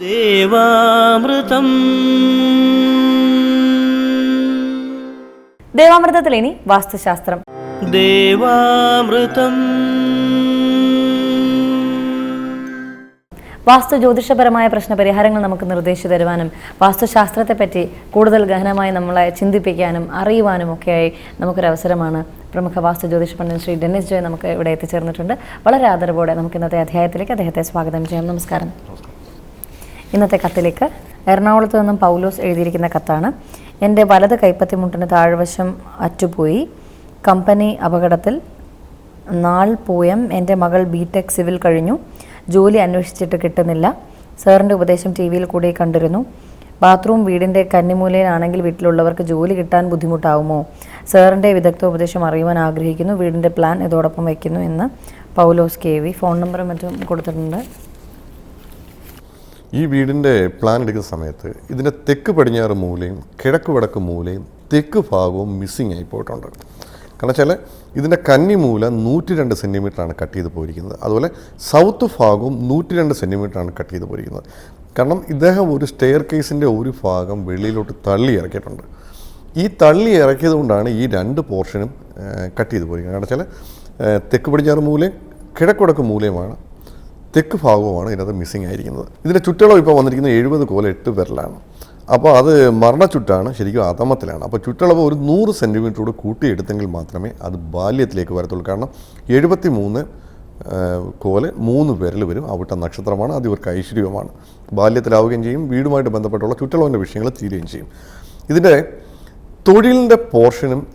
ദേവാമൃതം. ദേവാമൃതത്തിൽ ഇനി വാസ്തുശാസ്ത്രം. ദേവാമൃതം. വാസ്തു ജ്യോതിഷപരമായ പ്രശ്നപരിഹാരങ്ങൾ നമുക്ക് നിർദ്ദേശിച്ചു തരുവാനും വാസ്തുശാസ്ത്രത്തെപ്പറ്റി കൂടുതൽ ഗഹനമായി നമ്മളെ ചിന്തിപ്പിക്കാനും അറിയുവാനും ഒക്കെയായി നമുക്കൊരവസരമാണ് പ്രമുഖ വാസ്തു ജ്യോതിഷ പണ്ഡിതൻ ശ്രീ ഡെന്നിസ് ജോയ് നമുക്ക് ഇവിടെ എത്തിച്ചേർന്നിട്ടുണ്ട്. വളരെ ആദരവോടെ നമുക്ക് ഇന്നത്തെ അധ്യായത്തിലേക്ക് അദ്ദേഹത്തെ സ്വാഗതം ചെയ്യാം. നമസ്കാരം. ഇന്നത്തെ കത്തിലേക്ക്. എറണാകുളത്ത് നിന്നും പൗലോസ് എഴുതിയിരിക്കുന്ന കത്താണ്. എന്റെ വലത് കൈപ്പത്തിമുട്ടിന് താഴ്വശം അറ്റുപോയി. കമ്പനി അപകടത്തിൽ നാൾ പോയം എന്റെ മകൾ ബി ടെക് സിവിൽ കഴിഞ്ഞു. ജോലി അന്വേഷിച്ചിട്ട് കിട്ടുന്നില്ല. സാറിന്റെ ഉപദേശം ടി വിയിൽ കൂടി കണ്ടിരുന്നു. ബാത്റൂം വീടിന്റെ കന്നിമൂലയിലാണെങ്കിൽ വീട്ടിലുള്ളവർക്ക് ജോലി കിട്ടാൻ ബുദ്ധിമുട്ടാവുമോ? സാറിന്റെ വിദഗ്ധ ഉപദേശം അറിയുവാൻ ആഗ്രഹിക്കുന്നു. വീടിന്റെ പ്ലാൻ ഇതോടൊപ്പം വയ്ക്കുന്നു എന്ന് പൗലോസ് കെ വി ഫോൺ നമ്പറും മറ്റും കൊടുത്തിട്ടുണ്ട്. ഈ വീടിന്റെ പ്ലാൻ എടുക്കുന്ന സമയത്ത് ഇതിന്റെ തെക്ക് പടിഞ്ഞാറ് മൂലയും കിഴക്ക് വടക്ക് മൂലയും തെക്ക് ഭാഗവും മിസ്സിങ് ആയി പോയിട്ടുണ്ട്. കാരണം വെച്ചാൽ ഇതിന്റെ കന്നി മൂല നൂറ്റി രണ്ട് സെന്റിമീറ്ററാണ് കട്ട് ചെയ്ത് പോയിരിക്കുന്നത്. അതുപോലെ സൗത്ത് ഭാഗവും നൂറ്റി രണ്ട് സെന്റിമീറ്ററാണ് കട്ട് ചെയ്ത് പോയിരിക്കുന്നത്. കാരണം ഇദ്ദേഹം ഒരു സ്റ്റെയർ കേസിന്റെ ഒരു ഭാഗം വെളിയിലോട്ട് തള്ളി ഇറക്കിയിട്ടുണ്ട്. ഈ തള്ളി ഇറക്കിയത് കൊണ്ടാണ് ഈ രണ്ട് പോർഷനും കട്ട് ചെയ്ത് പോയിരിക്കുന്നത്. കാരണം വെച്ചാൽ തെക്ക് പടിഞ്ഞാറ് മൂലയും കിഴക്കുടക്ക് മൂലയുമാണ് തെക്ക് ഭാഗവുമാണ് ഇതിനകത്ത് മിസ്സിങ് ആയിരിക്കുന്നത്. ഇതിന്റെ ചുറ്റളവ് ഇപ്പോൾ വന്നിരിക്കുന്നത് എഴുപത് കോല എട്ട് വിരലാണ്. അപ്പോൾ അത് മരണച്ചുറ്റാണ് ശരിക്കും അധമത്തിലാണ്. അപ്പോൾ ചുറ്റളവ് ഒരു നൂറ് സെന്റിമീറ്ററോട് കൂട്ടിയെടുത്തെങ്കിൽ മാത്രമേ അത് ബാല്യത്തിലേക്ക് വരത്തുള്ളൂ. കാരണം എഴുപത്തി മൂന്ന് കോൽ മൂന്ന് വിരൽ വരും. അവിട്ട നക്ഷത്രമാണ് അത് ഇവർക്ക് ഐശ്വര്യവുമാണ്. ബാല്യത്തിലാവുകയും ചെയ്യും വീടുമായിട്ട് ബന്ധപ്പെട്ടുള്ള ചുറ്റളവിന്റെ വിഷയങ്ങൾ തീരുകയും ചെയ്യും. ഇതിന്റെ തൊഴിലിന്റെ പോർഷനും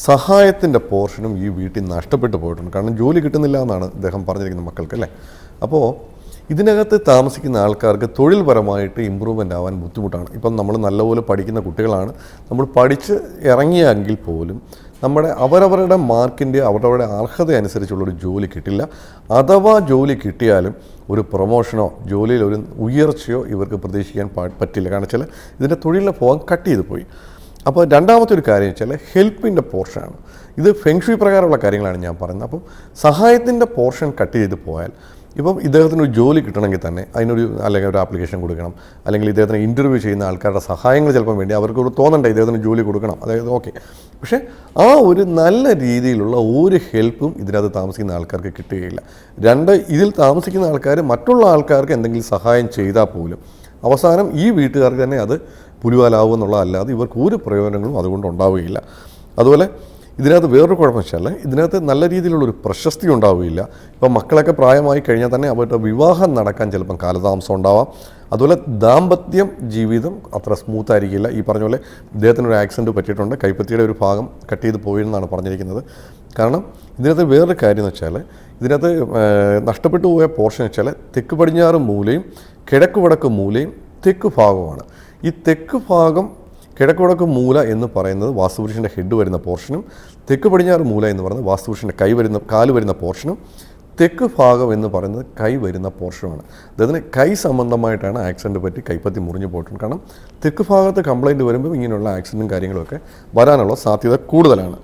സഹായത്തിന്റെ പോർഷനും ഈ വീട്ടിൽ നഷ്ടപ്പെട്ടു പോയിട്ടുണ്ട്. കാരണം ജോലി കിട്ടുന്നില്ല എന്നാണ് അദ്ദേഹം പറഞ്ഞിരിക്കുന്നത് മക്കൾക്ക് അല്ലേ? അപ്പോൾ ഇതിനകത്ത് താമസിക്കുന്ന ആൾക്കാർക്ക് തൊഴിൽപരമായിട്ട് ഇമ്പ്രൂവ്മെന്റ് ആവാൻ ബുദ്ധിമുട്ടാണ്. ഇപ്പം നമ്മൾ നല്ലപോലെ പഠിക്കുന്ന കുട്ടികളാണ്. നമ്മൾ പഠിച്ച് ഇറങ്ങിയെങ്കിൽ പോലും നമ്മുടെ അവരവരുടെ മാർക്കിന്റെ അവരവരുടെ അർഹത അനുസരിച്ചുള്ളൊരു ജോലി കിട്ടില്ല. അഥവാ ജോലി കിട്ടിയാലും ഒരു പ്രൊമോഷനോ ജോലിയിൽ ഒരു ഉയർച്ചയോ ഇവർക്ക് പ്രതീക്ഷിക്കാൻ പറ്റില്ല. കാരണം വെച്ചാൽ ഇതിന്റെ തൊഴിലിനെ പോകാൻ കട്ട് ചെയ്ത് പോയി. അപ്പോൾ രണ്ടാമത്തെ ഒരു കാര്യം വെച്ചാൽ ഹെൽപ്പിന്റെ പോർഷനാണ്. ഇത് ഫെങ്ഷുയി പ്രകാരമുള്ള കാര്യങ്ങളാണ് ഞാൻ പറയുന്നത്. അപ്പം സഹായത്തിന്റെ പോർഷൻ കട്ട് ചെയ്ത് പോയാൽ ഇപ്പം ഇദ്ദേഹത്തിന് ഒരു ജോലി കിട്ടണമെങ്കിൽ തന്നെ അതിനൊരു അല്ലെങ്കിൽ ഒരു ആപ്ലിക്കേഷൻ കൊടുക്കണം. അല്ലെങ്കിൽ ഇദ്ദേഹത്തിന് ഇന്റർവ്യൂ ചെയ്യുന്ന ആൾക്കാരുടെ സഹായങ്ങൾ ചിലപ്പം വേണ്ടി അവർക്ക് ഒരു തോന്നണ്ടേ ഇദ്ദേഹത്തിന് ജോലി കൊടുക്കണം. അതായത് ഓക്കെ. പക്ഷേ ആ ഒരു നല്ല രീതിയിലുള്ള ഒരു ഹെൽപ്പും ഇതിനകത്ത് താമസിക്കുന്ന ആൾക്കാർക്ക് കിട്ടുകയില്ല. രണ്ട് ഇതിൽ താമസിക്കുന്ന ആൾക്കാർ മറ്റുള്ള ആൾക്കാർക്ക് എന്തെങ്കിലും സഹായം ചെയ്താൽ പോലും അവസാനം ഈ വീട്ടുകാർക്ക് തന്നെ അത് പുലിവാലാവും എന്നുള്ളതല്ലാതെ ഇവർക്ക് ഒരു പ്രയോജനങ്ങളും അതുകൊണ്ട് ഉണ്ടാവുകയില്ല. അതുപോലെ ഇതിനകത്ത് വേറൊരു കുഴപ്പം വെച്ചാൽ ഇതിനകത്ത് നല്ല രീതിയിലുള്ളൊരു പ്രശസ്തി ഉണ്ടാവുകയില്ല. ഇപ്പം മക്കളൊക്കെ പ്രായമായി കഴിഞ്ഞാൽ തന്നെ അവരുടെ വിവാഹം നടക്കാൻ ചിലപ്പം കാലതാമസം ഉണ്ടാവാം. അതുപോലെ ദാമ്പത്യം ജീവിതം അത്ര സ്മൂത്ത് ആയിരിക്കില്ല. ഈ പറഞ്ഞ പോലെ ഇദ്ദേഹത്തിനൊരു ആക്സിഡന്റ് പറ്റിയിട്ടുണ്ട്. കൈപ്പത്തിയുടെ ഒരു ഭാഗം കട്ട് ചെയ്ത് പോയെന്നാണ് പറഞ്ഞിരിക്കുന്നത്. കാരണം ഇതിനകത്ത് വേറൊരു കാര്യം എന്ന് വെച്ചാൽ ഇതിനകത്ത് നഷ്ടപ്പെട്ടു പോയ പോർഷൻ വെച്ചാൽ തെക്ക് പടിഞ്ഞാറ് മൂലയും കിഴക്ക് വടക്ക് മൂലയും തെക്ക് ഭാഗമാണ് ഈ തെക്ക് ഭാഗം കിഴക്കുവടക്ക് മൂല എന്ന് പറയുന്നത് വാസ്തുപുരുഷന്റെ ഹെഡ് വരുന്ന പോർഷനും തെക്ക് പടിഞ്ഞാറ് മൂല എന്ന് പറയുന്നത് വാസ്തുപുരുഷന്റെ കൈ വരുന്ന കാൽ വരുന്ന പോർഷനും തെക്ക് ഭാഗം എന്ന് പറയുന്നത് കൈ വരുന്ന പോർഷനുമാണ് അതായത് കൈ സംബന്ധമായിട്ടാണ് ആക്സിഡന്റ് പറ്റി കൈപ്പത്തി മുറിഞ്ഞു പോയിട്ടുണ്ട്. കാരണം തെക്ക് ഭാഗത്ത് കംപ്ലൈന്റ് വരുമ്പോൾ ഇങ്ങനെയുള്ള ആക്സിഡന്റും കാര്യങ്ങളൊക്കെ വരാനുള്ള സാധ്യത കൂടുതലാണ്.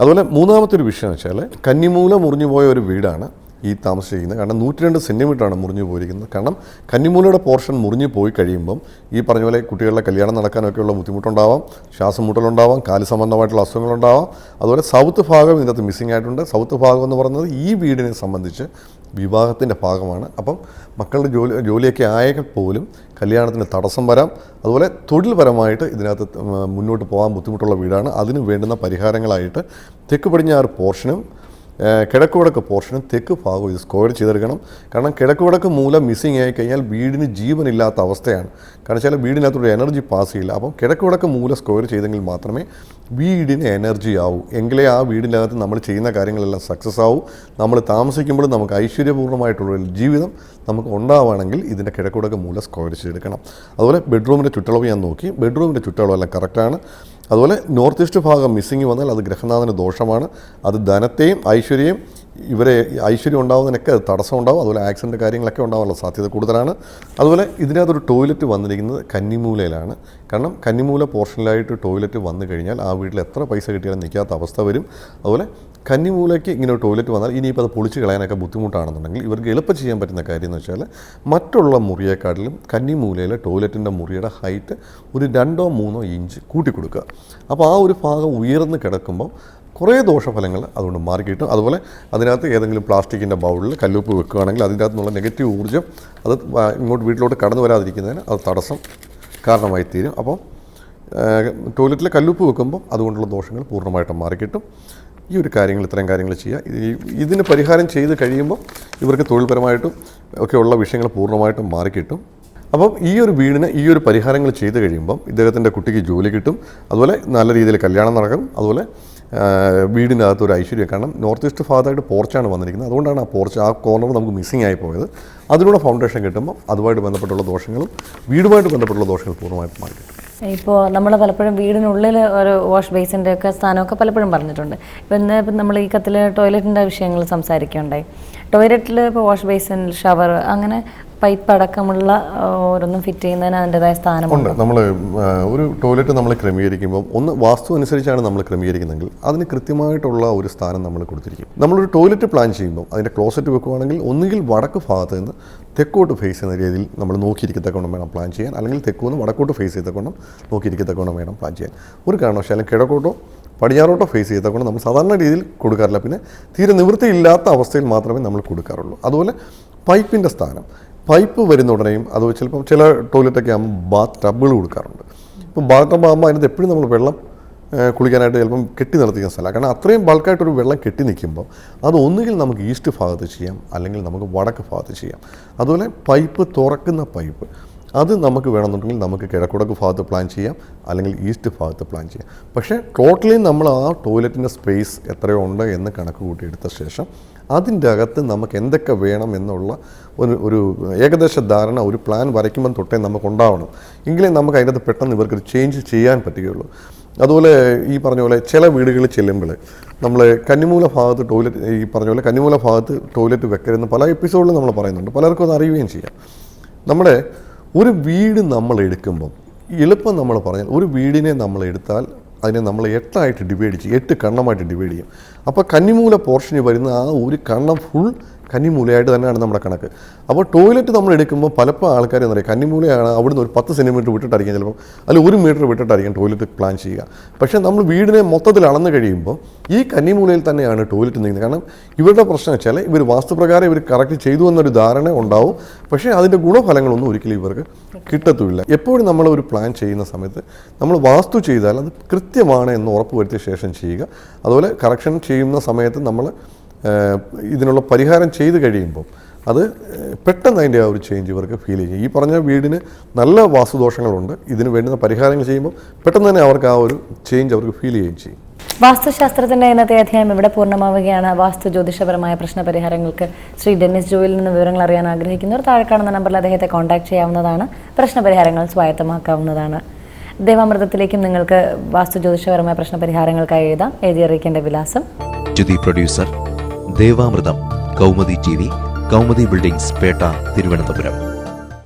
അതുപോലെ മൂന്നാമത്തെ ഒരു വിഷയം എന്ന് വെച്ചാൽ കന്നിമൂല മുറിഞ്ഞു പോയ ഒരു വീടാണ് ഈ താമസിച്ചിരിക്കുന്നത്. കാരണം നൂറ്റി രണ്ട് സെന്റിമീറ്ററാണ് മുറിഞ്ഞു പോയിരിക്കുന്നത്. കാരണം കന്നിമൂലയുടെ പോർഷൻ മുറിഞ്ഞു പോയി കഴിയുമ്പം ഈ പറഞ്ഞ പോലെ കുട്ടികളുടെ കല്യാണം നടക്കാനൊക്കെയുള്ള ബുദ്ധിമുട്ടുണ്ടാവാം ശ്വാസം മുട്ടലുണ്ടാവാം കാൽ സംബന്ധമായിട്ടുള്ള അസുഖങ്ങളുണ്ടാവാം. അതുപോലെ സൗത്ത് ഭാഗം ഇതിനകത്ത് മിസ്സിംഗ് ആയിട്ടുണ്ട്. സൗത്ത് ഭാഗം എന്ന് പറയുന്നത് ഈ വീടിനെ സംബന്ധിച്ച് വിവാഹത്തിന്റെ ഭാഗമാണ്. അപ്പം മക്കളുടെ ജോലി ജോലിയൊക്കെ ആയെങ്കിൽ പോലും കല്യാണത്തിന് തടസ്സം വരാം. അതുപോലെ തൊഴിൽപരമായിട്ട് ഇതിനകത്ത് മുന്നോട്ട് പോകാൻ ബുദ്ധിമുട്ടുള്ള വീടാണ്. അതിന് വേണ്ടുന്ന പരിഹാരങ്ങളായിട്ട് തെക്ക് പടിഞ്ഞാറ് പോർഷനും കിഴക്ക് വടക്ക് പോർഷനും തെക്ക് ഭാഗവും ഇത് സ്ക്വയർ ചെയ്തെടുക്കണം. കാരണം കിഴക്ക് വടക്ക് മൂലം മിസ്സിങ് ആയി കഴിഞ്ഞാൽ വീടിന് ജീവനില്ലാത്ത അവസ്ഥയാണ്. കാരണം വെച്ചാൽ വീടിനകത്തൊരു എനർജി പാസ് ചെയ്യില്ല. അപ്പം കിഴക്ക് വടക്ക് മൂലം സ്ക്വയർ ചെയ്തെങ്കിൽ മാത്രമേ വീടിന് എനർജി ആവൂ. എങ്കിലേ ആ വീടിനകത്ത് നമ്മൾ ചെയ്യുന്ന കാര്യങ്ങളെല്ലാം സക്സസ് ആവും. നമ്മൾ താമസിക്കുമ്പോൾ നമുക്ക് ഐശ്വര്യപൂർണമായിട്ടുള്ള ജീവിതം നമുക്ക് ഉണ്ടാവുകയാണെങ്കിൽ ഇതിന്റെ കിഴക്കുടക്ക് മൂല സ്ക്വയർ ചെയ്തെടുക്കണം. അതുപോലെ ബെഡ്റൂമിന്റെ ചുറ്റളവ് ഞാൻ നോക്കി. ബെഡ്റൂമിന്റെ ചുറ്റളവെല്ലാം കറക്റ്റാണ്. അതുപോലെ നോർത്ത് ഈസ്റ്റ് ഭാഗം മിസ്സിങ് വന്നാൽ അത് ഗ്രഹനാഥന് ദോഷമാണ്. അത് ധനത്തെയും ഐശ്വര്യയും ഇവരെ ഐശ്വര്യം ഉണ്ടാവുന്നതിനൊക്കെ തടസ്സം ഉണ്ടാവും. അതുപോലെ ആക്സിഡന്റ് കാര്യങ്ങളൊക്കെ ഉണ്ടാവാനുള്ള സാധ്യത കൂടുതലാണ്. അതുപോലെ ഇതിനകത്തൊരു ടോയ്ലറ്റ് വന്നിരിക്കുന്നത് കന്നിമൂലയിലാണ്. കാരണം കന്നിമൂല പോർഷനിലായിട്ട് ടോയ്ലറ്റ് വന്നു കഴിഞ്ഞാൽ ആ വീട്ടിൽ എത്ര പൈസ കിട്ടിയാലും നിൽക്കാത്ത അവസ്ഥ വരും. അതുപോലെ കന്നിമൂലയ്ക്ക് ഇങ്ങനെ ടോയ്ലറ്റ് വന്നാൽ ഇനിയിപ്പോൾ അത് പൊളിച്ച് കളയാനൊക്കെ ബുദ്ധിമുട്ടാണെന്നുണ്ടെങ്കിൽ ഇവർക്ക് എളുപ്പം ചെയ്യാൻ പറ്റുന്ന കാര്യം എന്ന് വെച്ചാൽ മറ്റുള്ള മുറിയെക്കാട്ടിലും കന്നിമൂലയിലെ ടോയ്ലറ്റിന്റെ മുറിയുടെ ഹൈറ്റ് ഒരു രണ്ടോ മൂന്നോ ഇഞ്ച് കൂട്ടി കൊടുക്കുക അപ്പോൾ ആ ഒരു ഭാഗം ഉയർന്ന് കിടക്കുമ്പോൾ കുറേ ദോഷഫലങ്ങൾ അതുകൊണ്ട് മാറി കിട്ടും. അതുപോലെ അതിനകത്ത് ഏതെങ്കിലും പ്ലാസ്റ്റിക്കിന്റെ ബൗളിൽ കല്ലുപ്പ് വെക്കുകയാണെങ്കിൽ അതിന്റെ അകത്തുനിന്നുള്ള നെഗറ്റീവ് ഊർജം അത് ഇങ്ങോട്ട് വീട്ടിലോട്ട് കടന്നു വരാതിരിക്കുന്നതിന് അത് തടസ്സം കാരണമായി തീരും. അപ്പോൾ ടോയ്ലറ്റിൽ കല്ലുപ്പ് വെക്കുമ്പോൾ അതുകൊണ്ടുള്ള ദോഷങ്ങൾ പൂർണമായിട്ടും മാറിക്കിട്ടും ഈ ഒരു കാര്യങ്ങൾ ഇത്തരം കാര്യങ്ങൾ ചെയ്യുക. ഇതിന് പരിഹാരം ചെയ്ത് കഴിയുമ്പോൾ ഇവർക്ക് തൊഴിൽപരമായിട്ടും ഒക്കെ ഒക്കെയുള്ള വിഷയങ്ങൾ പൂർണമായിട്ടും മാറിക്കിട്ടും. അപ്പം ഈ ഒരു വീടിന് ഈ ഒരു പരിഹാരങ്ങൾ ചെയ്ത് കഴിയുമ്പം ഇദ്ദേഹത്തിന്റെ കുട്ടിക്ക് ജോലി കിട്ടും. അതുപോലെ നല്ല രീതിയിൽ കല്യാണം നടക്കും. അതുപോലെ വീടിനകത്ത് ഒരു ഐശ്വര്യം. കാരണം നോർത്ത് ഈസ്റ്റ് ഭാഗത്തായിട്ട് പോർച്ചാണ് വന്നിരിക്കുന്നത്. അതുകൊണ്ടാണ് ആ പോർച്ച് ആ കോർണർ നമുക്ക് മിസ്സിംഗ് ആയി പോയത്. അതിലൂടെ ഫൗണ്ടേഷൻ കിട്ടുമ്പോൾ അതുമായിട്ട് ബന്ധപ്പെട്ടുള്ള ദോഷങ്ങളും വീടുമായിട്ട് ബന്ധപ്പെട്ടുള്ള ദോഷങ്ങൾ പൂർണമായിട്ട് മാറി കിട്ടും ഇപ്പോൾ നമ്മൾ പലപ്പോഴും വീടിനുള്ളിൽ ഒരു വാഷ് ബേസിന്റെ ഒക്കെ സ്ഥാനമൊക്കെ പലപ്പോഴും പറഞ്ഞിട്ടുണ്ട്. ഇപ്പം ഇന്ന് ഇപ്പം നമ്മൾ ഈ കത്തിൽ ടോയ്ലറ്റിന്റെ വിഷയങ്ങൾ സംസാരിക്കുകയുണ്ടായി. ടോയ്ലറ്റിൽ ഇപ്പോൾ വാഷ് ബേസിൻ ഷവർ അങ്ങനെ പൈപ്പ് അടക്കമുള്ള ഓരോന്നും ഫിറ്റ് ചെയ്യുന്നതിന് അതിന്റെതായ സ്ഥാനമുണ്ട്. നമ്മൾ ഒരു ടോയ്ലറ്റ് നമ്മൾ ക്രമീകരിക്കുമ്പോൾ ഒന്ന് വാസ്തു അനുസരിച്ചാണ് നമ്മൾ ക്രമീകരിക്കുന്നതെങ്കിൽ അതിന് കൃത്യമായിട്ടുള്ള ഒരു സ്ഥാനം നമ്മൾ കൊടുത്തിരിക്കും. നമ്മളൊരു ടോയ്ലറ്റ് പ്ലാൻ ചെയ്യുമ്പോൾ അതിന്റെ ക്ലോസറ്റ് വെക്കുകയാണെങ്കിൽ ഒന്നുകിൽ വടക്ക് ഭാഗത്ത് നിന്ന് തെക്കോട്ട് ഫേസ് ചെയ്യുന്ന രീതിയിൽ നമ്മൾ നോക്കിയിരിക്കത്തക്കോണം വേണം പ്ലാൻ ചെയ്യാൻ. അല്ലെങ്കിൽ തെക്കുനിന്ന് വടക്കോട്ട് ഫേസ് ചെയ്തക്കോണം നോക്കിയിരിക്കത്തക്കോണം വേണം പ്ലാൻ ചെയ്യാൻ. ഒരു കാരണവശാലും കിഴക്കോട്ടോ പടിഞ്ഞാറോട്ടോ ഫേസ് ചെയ്തക്കൊണ്ട് നമ്മൾ സാധാരണ രീതിയിൽ കൊടുക്കാറില്ല. പിന്നെ തീരെ നിവൃത്തിയില്ലാത്ത അവസ്ഥയിൽ മാത്രമേ നമ്മൾ കൊടുക്കാറുള്ളൂ. അതുപോലെ പൈപ്പിന്റെ സ്ഥാനം. പൈപ്പ് വരുന്ന ഉടനെയും അത് ചിലപ്പോൾ ചില ടോയ്ലറ്റൊക്കെ ആകുമ്പോൾ ബാത്ത് ടബുകൾ കൊടുക്കാറുണ്ട്. ഇപ്പോൾ ബാത്ത് ടബ് ആകുമ്പോൾ അതിനകത്ത് എപ്പോഴും നമ്മൾ വെള്ളം കുളിക്കാനായിട്ട് ചിലപ്പം കെട്ടി നിർത്തിക്കുന്ന സ്ഥലമാണ് കാരണം അത്രയും ബൾക്കായിട്ടൊരു വെള്ളം കെട്ടി നിൽക്കുമ്പോൾ അത് ഒന്നുകിൽ നമുക്ക് ഈസ്റ്റ് ഭാഗത്ത് ചെയ്യാം അല്ലെങ്കിൽ നമുക്ക് വടക്ക് ഭാഗത്ത് ചെയ്യാം. അതുപോലെ പൈപ്പ് തുറക്കുന്ന പൈപ്പ് അത് നമുക്ക് വേണമെന്നുണ്ടെങ്കിൽ നമുക്ക് കിഴക്കുടക്ക് ഭാഗത്ത് പ്ലാൻ ചെയ്യാം അല്ലെങ്കിൽ ഈസ്റ്റ് ഭാഗത്ത് പ്ലാൻ ചെയ്യാം. പക്ഷേ ടോട്ടലി നമ്മൾ ആ ടോയ്ലറ്റിന്റെ സ്പേസ് എത്രയോ ഉണ്ട് എന്ന് കണക്ക് കൂട്ടിയെടുത്ത ശേഷം അതിന്റെ അകത്ത് നമുക്ക് എന്തൊക്കെ വേണം എന്നുള്ള ഒരു ഒരു ഏകദേശ ധാരണ ഒരു പ്ലാൻ വരയ്ക്കുമ്പോൾ തൊട്ടേ നമുക്ക് ഉണ്ടാവണം. എങ്കിലേ നമുക്ക് അതിന്റെ അകത്ത് പെട്ടെന്ന് ഇവർക്ക് ചേഞ്ച് ചെയ്യാൻ പറ്റുകയുള്ളൂ. അതുപോലെ ഈ പറഞ്ഞ പോലെ ചില വീടുകളിൽ ചെല്ലുമ്പോൾ നമ്മൾ കന്നിമൂല ഭാഗത്ത് ടോയ്ലറ്റ് ഈ പറഞ്ഞ പോലെ കന്നിമൂല ഭാഗത്ത് ടോയ്ലറ്റ് വെക്കരുതെന്ന് പല എപ്പിസോഡിലും നമ്മൾ പറയുന്നുണ്ട്. പലർക്കും അത് അറിയുകയും ചെയ്യാം. നമ്മുടെ ഒരു വീട് നമ്മൾ എടുക്കുമ്പം എളുപ്പം നമ്മൾ പറഞ്ഞാൽ ഒരു വീടിനെ നമ്മൾ എടുത്താൽ അതിനെ നമ്മൾ എട്ടായിട്ട് ഡിവൈഡ് ചെയ്യും എട്ട് കണ്ണമായിട്ട് ഡിവൈഡ് ചെയ്യും. അപ്പോൾ കന്നിമൂല പോർഷന് വരുന്ന ആ ഒരു കണ്ണം ഫുൾ കന്നിമൂലയായിട്ട് തന്നെയാണ് നമ്മുടെ കണക്ക്. അപ്പോൾ ടോയ്ലറ്റ് നമ്മൾ എടുക്കുമ്പോൾ പലപ്പോൾ ആൾക്കാർ എന്ന് പറയുക കന്നിമൂലയാണ് അവിടുന്ന് ഒരു പത്ത് സെന്റിമീറ്റർ വിട്ടിട്ടായിരിക്കും ചിലപ്പോൾ അല്ലെങ്കിൽ ഒരു മീറ്റർ വിട്ടിട്ടായിരിക്കും ടോയ്ലറ്റ് പ്ലാൻ ചെയ്യുക. പക്ഷേ നമ്മൾ വീടിനെ മൊത്തത്തിൽ അളന്ന് കഴിയുമ്പോൾ ഈ കന്നിമൂലയിൽ തന്നെയാണ് ടോയ്ലറ്റ് നീങ്ങുന്നത് കാരണം ഇവരുടെ പ്രശ്നം വെച്ചാൽ ഇവർ വാസ്തുപ്രകാരം ഇവർ കറക്റ്റ് ചെയ്തു എന്നൊരു ധാരണ ഉണ്ടാവും. പക്ഷേ അതിന്റെ ഗുണഫലങ്ങളൊന്നും ഒരിക്കലും ഇവർക്ക് കിട്ടത്തുമില്ല. എപ്പോഴും നമ്മൾ ഒരു പ്ലാൻ ചെയ്യുന്ന സമയത്ത് നമ്മൾ വാസ്തു ചെയ്താൽ അത് കൃത്യമാണ് എന്ന് ഉറപ്പ് വരുത്തിയ ശേഷം ചെയ്യുക. അതുപോലെ കറക്ഷൻ ചെയ്യുന്ന സമയത്ത് നമ്മൾ ഇതിനുള്ള പരിഹാരം ചെയ്ത് കഴിയുമ്പോൾ അത് പെട്ടെന്ന് അതിന്റെ ആ ഒരു ചേഞ്ച് ഇവർക്ക് ഫീൽ ചെയ്യും. ഈ പറഞ്ഞ വീടിന് നല്ല വാസ്തുദോഷങ്ങളുണ്ട്. ഇതിന് വേണ്ടുന്ന പരിഹാരങ്ങൾ ചെയ്യുമ്പോൾ പെട്ടെന്ന് തന്നെ അവർക്ക് ആ ഒരു ചേഞ്ച് അവർക്ക് ഫീൽ ചെയ്യുകയും ചെയ്യും. വാസ്തുശാസ്ത്രത്തിന്റെ ഇന്നത്തെ അധ്യായം ഇവിടെ പൂർണമാവുകയാണ്. വാസ്തു ജ്യോതിഷപരമായ പ്രശ്ന പരിഹാരങ്ങൾക്ക് ശ്രീ ഡെന്നിസ് ജോയിൽ നിന്ന് വിവരങ്ങൾ അറിയാൻ ആഗ്രഹിക്കുന്നവർ താഴെ കാണുന്ന നമ്പറിൽ അദ്ദേഹത്തെ കോൺടാക്ട് ചെയ്യാവുന്നതാണ്. പ്രശ്ന പരിഹാരങ്ങൾ സ്വായത്തമാക്കാവുന്നതാണ്. ദേവാമൃതത്തിലേക്കും നിങ്ങൾക്ക് വാസ്തു ജ്യോതിഷപരമായ പ്രശ്ന പരിഹാരങ്ങൾക്കായി എഴുതാം. എഴുതി അറിയിക്കേണ്ട വിലാസം. producer Devamrutham Kaumudi T V Kaumudi buildings Pettah Thiruvananthapuram.